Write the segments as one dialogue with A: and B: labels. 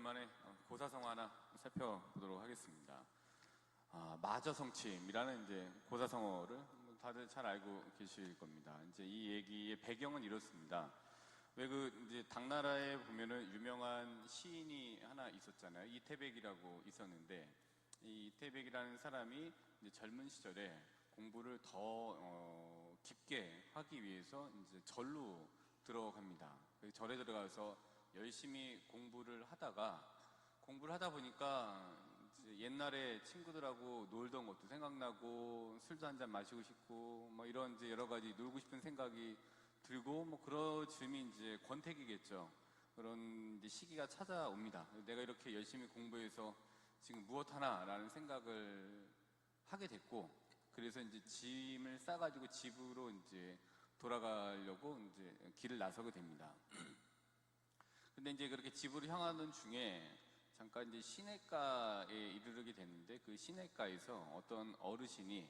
A: 오랜만에 어, 고사성 하나 살펴보도록 하겠습니다. 아, 마저성침이라는 이제 고사성어를 뭐 다들 잘 알고 계실 겁니다. 이제 이 얘기의 배경은 이렇습니다. 왜 그 이제 당나라에 보면은 유명한 시인이 하나 있었잖아요. 이태백이라고 있었는데 이 이태백이라는 사람이 이제 젊은 시절에 공부를 더 어, 깊게 하기 위해서 이제 절로 들어갑니다. 그 절에 들어가서 열심히 공부를 하다가 공부를 하다 보니까 옛날에 친구들하고 놀던 것도 생각나고 술도 한 잔 마시고 싶고 뭐 이런 이제 여러 가지 놀고 싶은 생각이 들고 뭐 즈음이 이제 권태기겠죠. 그런 시기가 찾아옵니다. 내가 이렇게 열심히 공부해서 지금 무엇 하나라는 생각을 하게 됐고 그래서 이제 짐을 싸가지고 집으로 이제 돌아가려고 이제 길을 나서게 됩니다. 근데 이제 그렇게 집으로 향하는 중에 잠깐 이제 시내가에 이르르게 됐는데 그 시내가에서 어떤 어르신이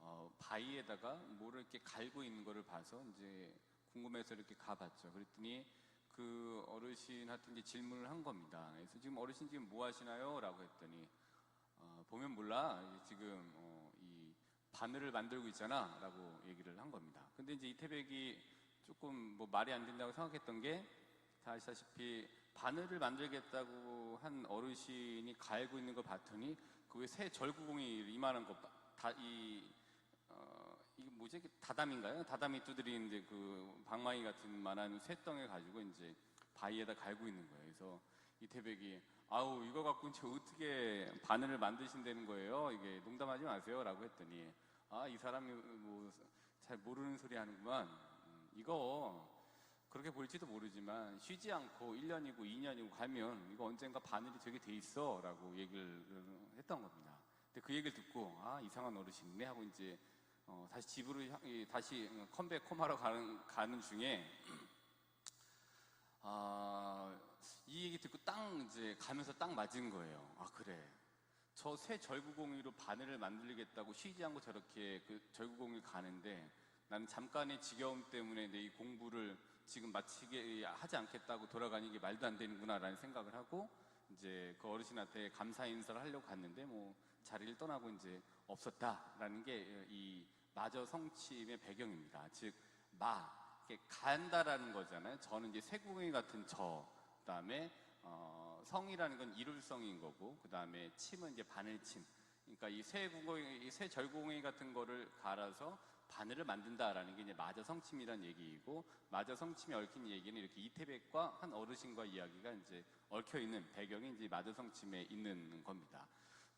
A: 어, 바위에다가 뭐를 이렇게 갈고 있는 거를 봐서 이제 궁금해서 이렇게 가봤죠. 그랬더니 그 어르신한테 이제 질문을 한 겁니다. 그래서 지금 어르신 지금 뭐 하시나요? 라고 했더니 어, 보면 몰라. 지금 어, 이 바늘을 만들고 있잖아. 라고 얘기를 한 겁니다. 근데 이제 이태백이 조금 뭐 말이 안 된다고 생각했던 게 다 아시다시피 바늘을 만들겠다고 한 어르신이 갈고 있는 걸 봤더니 그왜새 절구공이 이만한 거다이 어, 이게 뭐지? 다담인가요? 다담이 이제 그 방망이 같은 만한 쇠덩에 가지고 이제 바위에다 갈고 있는 거예요. 그래서 이 태백이 아우 이거 갖고 이제 어떻게 바늘을 만드신다는 거예요? 이게 농담하지 마세요라고 했더니 아 이 사람이 뭐 잘 모르는 소리 하는구만. 음, 이거 그렇게 볼지도 모르지만 쉬지 않고 1년이고 2년이고 가면 이거 언젠가 바늘이 되게 돼 있어 라고 얘기를 했던 겁니다. 근데 그 얘기를 듣고 아 이상한 어르신이네 하고 이제 어, 다시 집으로 향- 이, 다시 컴백 콤하러 가는, 가는 중에 아, 이 얘기 듣고 딱 이제 가면서 딱 맞은 거예요. 아 그래. 저 새 절구공이로 바늘을 만들겠다고 쉬지 않고 저렇게 그 절구공을 가는데 나는 잠깐의 지겨움 때문에 내 이 공부를 지금 마치게 하지 않겠다고 돌아가는 게 말도 안 되는구나라는 생각을 하고 이제 그 어르신한테 감사 인사를 하려고 갔는데 뭐 자리를 떠나고 이제 없었다라는 게 이 마저 성침의 배경입니다. 즉 마, 이렇게 간다라는 거잖아요. 저는 이제 쇠구덩이 같은 저, 그다음에 어, 성이라는 건 이룰성인 거고, 그다음에 침은 이제 바늘침. 그러니까 이 쇠구덩이, 이 쇠절구덩이 같은 거를 갈아서 바늘을 만든다라는 게 이제 마저 성침이라는 얘기이고, 마저 성침이 얽힌 얘기는 이렇게 이태백과 한 어르신과 이야기가 이제 얽혀 있는 배경이 이제 마저 성침에 있는 겁니다.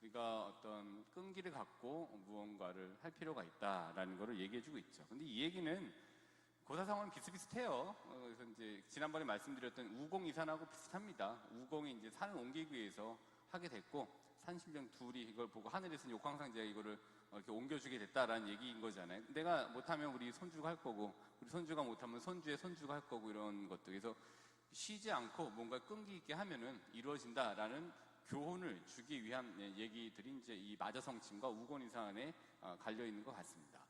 A: 우리가 어떤 끈기를 갖고 무언가를 할 필요가 있다라는 것을 얘기해주고 있죠. 근데 이 얘기는 고사성어는 비슷비슷해요. 어, 그래서 이제 지난번에 말씀드렸던 우공 이산하고 비슷합니다. 우공이 이제 산을 옮기기 위해서 하게 됐고 산신령 둘이 이걸 보고 하늘에서 욕황상제가 이거를 어, 이렇게 옮겨주게 됐다라는 얘기인 거잖아요. 내가 못하면 우리 손주가 할 거고 우리 손주가 못하면 손주의 손주가 할 거고 이런 것도 그래서 쉬지 않고 뭔가 끈기 있게 하면은 이루어진다라는 교훈을 주기 위한 예, 얘기들이 이제 이 마저성침과 우건이산 안에 어, 갈려 있는 것 같습니다.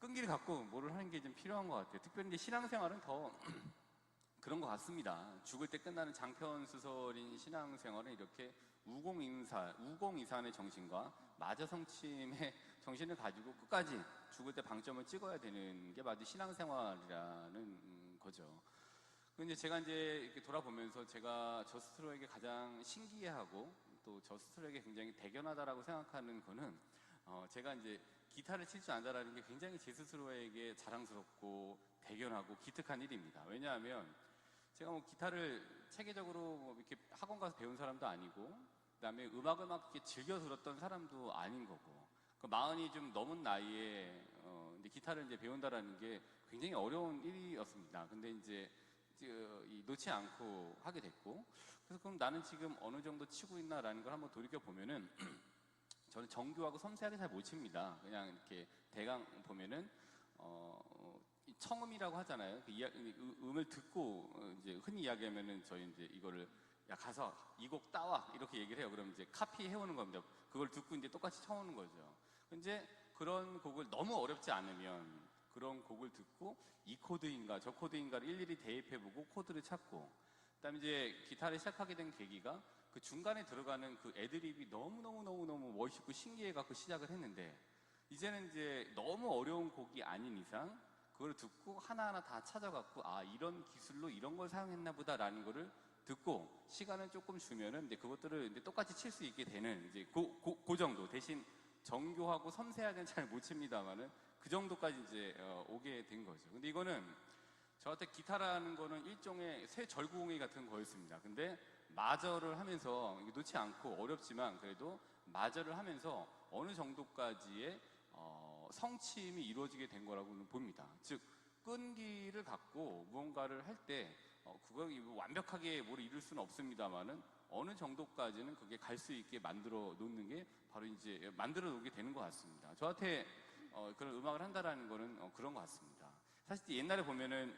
A: 끈기를 갖고 뭐를 하는 게 좀 필요한 것 같아요. 특별히 이제 신앙생활은 더 그런 것 같습니다. 죽을 때 끝나는 장편 소설인 신앙생활은 이렇게 우공인사, 우공이산의 정신과 마저성침의 정신을 가지고 끝까지 죽을 때 방점을 찍어야 되는 게 바로 신앙생활이라는 음, 거죠. 근데 제가 이제 이렇게 돌아보면서 제가 저 스스로에게 가장 신기해하고 또 저 스스로에게 굉장히 대견하다라고 생각하는 거는 어 제가 이제 기타를 칠 줄 안다라는 게 굉장히 제 스스로에게 자랑스럽고 대견하고 기특한 일입니다. 왜냐하면 제가 뭐 기타를 체계적으로 뭐 이렇게 학원 가서 배운 사람도 아니고 그다음에 음악을 막 이렇게 즐겨 들었던 사람도 아닌 거고 그 마흔이 좀 넘은 나이에 어 이제 기타를 이제 배운다라는 게 굉장히 어려운 일이었습니다. 근데 이제 놓지 않고 하게 됐고 그래서 그럼 나는 지금 어느 정도 치고 있나라는 걸 한번 돌이켜 보면은 저는 정교하고 섬세하게 잘 못 칩니다. 그냥 이렇게 대강 보면은 어, 청음이라고 하잖아요. 그 이야, 음- 음을 듣고 어, 이제 흔히 이야기하면은 저희 이제 이거를 야 가서 이 곡 따와 이렇게 얘기를 해요. 그럼 이제 카피 해 오는 겁니다. 그걸 듣고 이제 똑같이 쳐오는 거죠. 근데 그런 곡을 너무 어렵지 않으면 그런 곡을 듣고 이 코드인가 저 코드인가를 일일이 대입해보고 코드를 찾고 그다음에 이제 기타를 시작하게 된 계기가 그 중간에 들어가는 그 애드립이 너무 너무 너무 너무 멋있고 신기해 갖고 시작을 했는데 이제는 이제 너무 어려운 곡이 아닌 이상 그걸 듣고 하나하나 다 찾아갖고 아 이런 기술로 이런 걸 사용했나 보다라는 거를 듣고 시간을 조금 주면은 이제 그것들을 이제 똑같이 칠 수 있게 되는 이제 그, 그, 그 정도 대신 정교하고 섬세하게는 잘 못 칩니다만은 그 정도까지 이제 어, 오게 된 거죠. 근데 이거는 저한테 기타라는 거는 일종의 새 절구공예 같은 거였습니다. 근데 마저를 하면서 놓지 않고 어렵지만 그래도 마저를 하면서 어느 정도까지의 어, 성침이 이루어지게 된 거라고는 봅니다. 즉 끈기를 갖고 무언가를 할때 어, 그걸 완벽하게 뭘 이룰 수는 없습니다만은 어느 정도까지는 그게 갈 수 있게 만들어 놓는 게 바로 이제 만들어 놓게 되는 것 같습니다. 저한테 어, 그런 음악을 한다라는 거는 어, 그런 것 같습니다. 사실 옛날에 보면은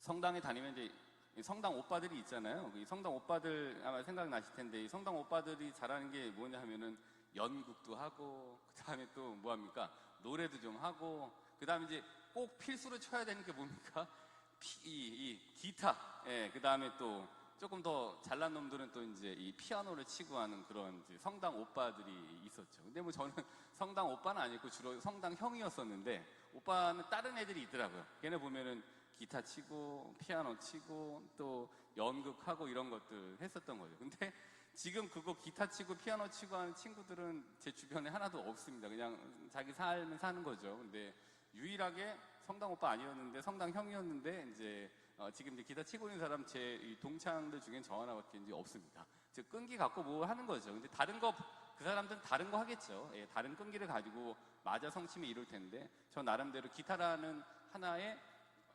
A: 성당에 다니면 이제 이 성당 오빠들이 있잖아요. 이 성당 오빠들 아마 생각나실 텐데 이 성당 오빠들이 잘하는 게 뭐냐 하면은 연극도 하고 그 다음에 또 뭐 합니까 노래도 좀 하고 그 다음에 이제 꼭 필수로 쳐야 되는 게 뭡니까 피, 이, 이 기타 예, 그 다음에 또 조금 더 잘난 놈들은 또 이제 이 피아노를 치고 하는 그런 성당 오빠들이 있었죠. 근데 뭐 저는 성당 오빠는 아니고 주로 성당 형이었었는데 오빠는 다른 애들이 있더라고요. 걔네 보면은 기타 치고 피아노 치고 또 연극하고 이런 것들 했었던 거죠. 근데 지금 그거 기타 치고 피아노 치고 하는 친구들은 제 주변에 하나도 없습니다. 그냥 자기 삶을 사는 거죠. 근데 유일하게 성당 오빠 아니었는데 성당 형이었는데 이제 어, 지금 이제 기타 치고 있는 사람 제이 동창들 중엔 저 하나밖에 이제 없습니다. 즉 끈기 갖고 뭐 하는 거죠. 근데 다른 거 그 사람들은 다른 거 하겠죠. 예, 다른 끈기를 가지고 마저 성침이 이룰 텐데 저 나름대로 기타라는 하나의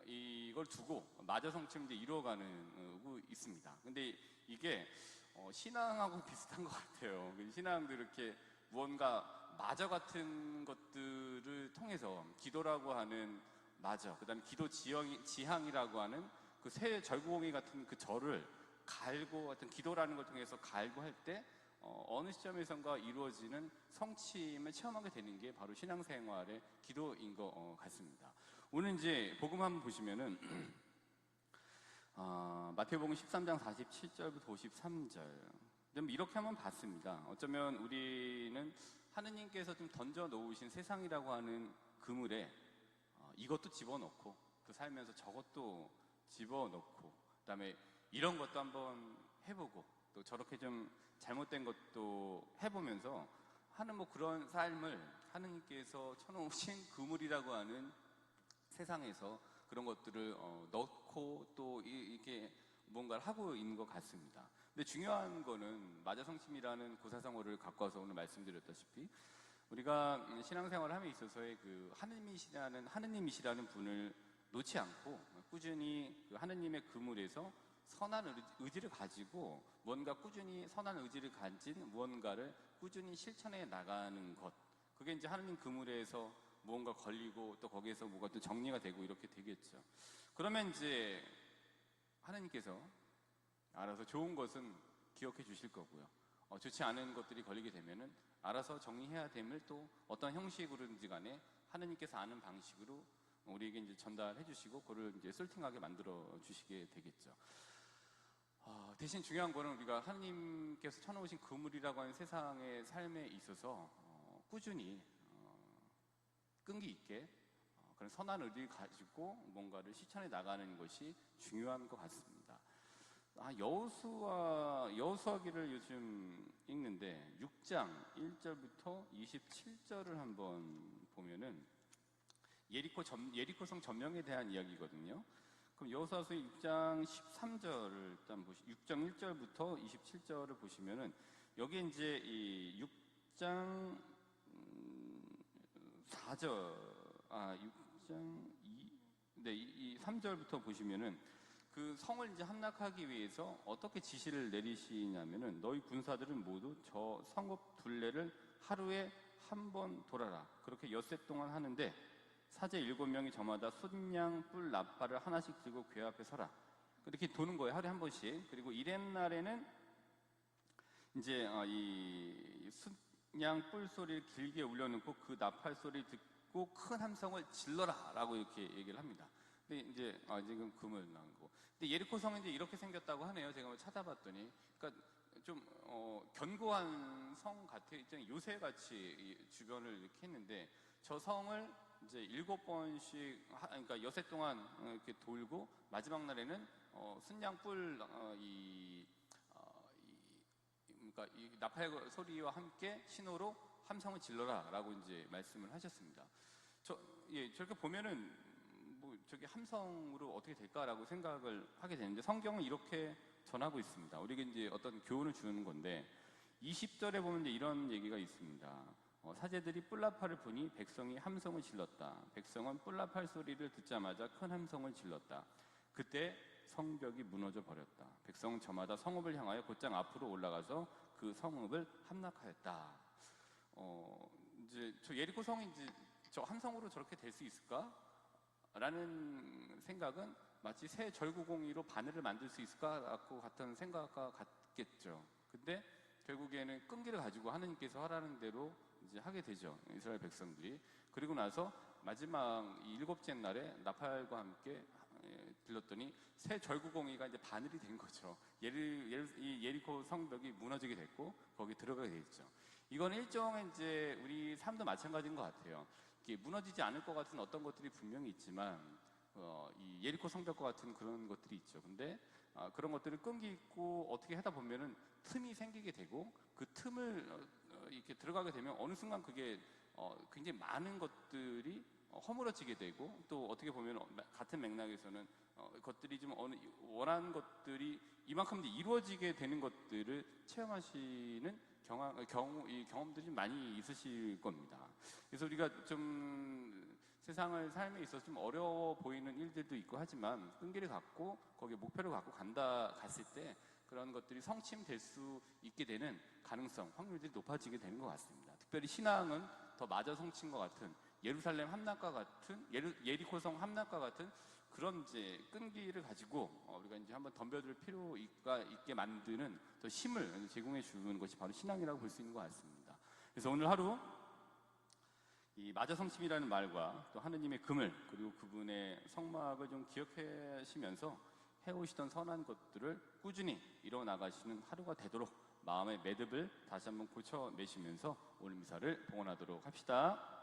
A: 이걸 두고 마저 성침을 이루어가는 어, 있습니다. 근데 이게 어, 신앙하고 비슷한 것 같아요. 그 신앙도 이렇게 무언가 마저 같은 것들을 통해서 기도라고 하는 마저, 그 다음에 기도 지형, 지향이라고 하는 그 새 절구공이 같은 그 절을 갈고 어떤 기도라는 걸 통해서 갈고 할때 어, 느 시점에선가 이루어지는 성침을 체험하게 되는 게 바로 신앙생활의 기도인 것 어, 같습니다. 오늘 이제 복음 한번 보시면은 어, 마태복음 13장 47절부터 53절 좀 이렇게 한번 봤습니다. 어쩌면 우리는 하느님께서 좀 던져 놓으신 세상이라고 하는 그물에 어, 이것도 집어넣고 그 살면서 저것도 집어넣고 그다음에 이런 것도 한번 해보고 또 저렇게 좀 잘못된 것도 해보면서 하는 뭐 그런 삶을 하느님께서 쳐놓으신 그물이라고 하는 세상에서 그런 것들을 어, 넣고 또 이, 렇게 뭔가를 하고 있는 것 같습니다. 근데 중요한 거는 마자성심이라는 고사성어를 갖고 와서 오늘 말씀드렸다시피 우리가 신앙생활을 함에 있어서의 그 하느님이시라는 하느님이시라는 분을 놓지 않고 꾸준히 그 하느님의 그물에서 선한 의지를 가지고 뭔가 꾸준히 선한 의지를 가진 무언가를 꾸준히 실천해 나가는 것. 그게 이제 하느님 그물에서 무언가 걸리고 또 거기에서 뭐가 또 정리가 되고 이렇게 되겠죠. 그러면 이제 하느님께서 알아서 좋은 것은 기억해 주실 거고요. 어, 좋지 않은 것들이 걸리게 되면은 알아서 정리해야 됨을 또 어떤 형식으로든지 간에 하느님께서 아는 방식으로 우리에게 이제 전달해 주시고 그를 이제 솔팅하게 만들어 주시게 되겠죠. 어, 대신 중요한 거는 우리가 하느님께서 쳐놓으신 그물이라고 하는 세상의 삶에 있어서 어, 꾸준히 끈기 있게 어, 그런 선한 의지를 가지고 뭔가를 실천해 나가는 것이 중요한 것 같습니다. 아, 여호수아 여호수아기를 요즘 읽는데 6장 1절부터 27절을 한번 보면은 예리코 점, 예리코성 점령에 대한 이야기거든요. 그럼 여호수아서 6장 13절을 일단 보시 6장 1절부터 27절을 보시면은 여기 이제 이 6장 4절, 아, 6장 2, 네, 이, 이 3절부터 보시면은 그 성을 이제 함락하기 위해서 어떻게 지시를 내리시냐면은 너희 군사들은 모두 저 성읍 둘레를 하루에 한 번 돌아라. 그렇게 엿새 동안 하는데 사제 일곱 명이 저마다 순양 뿔 나팔을 하나씩 들고 궤 앞에 서라. 그렇게 도는 거예요. 하루에 한 번씩. 그리고 이렛날에는 이제 어, 이 그냥 뿔 소리를 길게 울려놓고 그 나팔 소리 듣고 큰 함성을 질러라 라고 이렇게 얘기를 합니다. 근데 이제 아 지금 금을 나온 거. 근데 예리코 성이 이제 이렇게 생겼다고 하네요. 제가 찾아봤더니, 그러니까 좀 어, 견고한 성 같아요. 일종의 요새 같이 주변을 이렇게 했는데 저 성을 이제 일곱 번씩 하- 그러니까 여세 동안 어, 이렇게 돌고 마지막 날에는 어, 어, 이, 어, 이 그러니까 이 나팔 소리와 함께 신호로 함성을 질러라라고 이제 말씀을 하셨습니다. 저 예, 저렇게 보면은 음, 뭐 저게 함성으로 어떻게 될까라고 생각을 하게 되는데 성경은 이렇게 전하고 있습니다. 우리가 이제 어떤 교훈을 주는 건데 20절에 보면 이제 이런 얘기가 있습니다. 어, 사제들이 뿔나팔을 보니 백성이 함성을 질렀다. 백성은 뿔나팔 소리를 듣자마자 큰 함성을 질렀다. 그때 성벽이 무너져 버렸다. 백성은 저마다 성읍을 향하여 곧장 앞으로 올라가서 그 성읍을 함락하였다. 어, 이제 저 예리코 성이 이제 저 함성으로 저렇게 될 수 있을까? 라는 생각은 마치 새 절구공이로 바늘을 만들 수 있을까라고 같은 생각과 같겠죠. 근데 결국에는 끈기를 가지고 하나님께서 하라는 대로 이제 하게 되죠. 이스라엘 백성들이. 그리고 나서 마지막 이 일곱째 날에 나팔과 함께 예, 들렸더니 새 절구공이가 이제 바늘이 된 거죠. 예리, 예리, 이 예리코 성벽이 무너지게 됐고 거기 들어가게 됐죠. 이건 일종의 이제 우리 삶도 마찬가지인 것 같아요. 무너지지 않을 것 같은 어떤 것들이 분명히 있지만 어, 이 예리코 성벽과 같은 그런 것들이 있죠. 근데 아, 그런 것들을 끈기 있고 어떻게 하다 보면은 틈이 생기게 되고 그 틈을 어, 어, 이렇게 들어가게 되면 어느 순간 그게 어, 굉장히 많은 것들이 어, 허물어지게 되고 또 어떻게 보면 같은 맥락에서는 어, 것들이 좀 어느 원하는 것들이 이만큼 이루어지게 되는 것들을 체험하시는 경험, 경우, 이 경험들이 많이 있으실 겁니다. 그래서 우리가 좀 세상을 삶에 있어서 좀 어려워 보이는 일들도 있고 하지만 끈기를 갖고 거기에 목표를 갖고 간다 갔을 때 그런 것들이 성취될 수 있게 되는 가능성, 확률들이 높아지게 되는 것 같습니다. 특별히 신앙은 더 마저 성취인 것 같은 예루살렘 함락과 같은 예리코성 함락과 같은 그런 이제 끈기를 가지고 어, 우리가 이제 한번 덤벼들 필요가 있게 만드는 더 힘을 제공해 주는 것이 바로 신앙이라고 볼 수 있는 것 같습니다. 그래서 오늘 하루 이 마저성심이라는 말과 또 하느님의 금을 그리고 그분의 성막을 좀 기억하시면서 해오시던 선한 것들을 꾸준히 이뤄 나가시는 하루가 되도록 마음의 매듭을 다시 한번 고쳐 매시면서 오늘 미사를 봉헌하도록 합시다.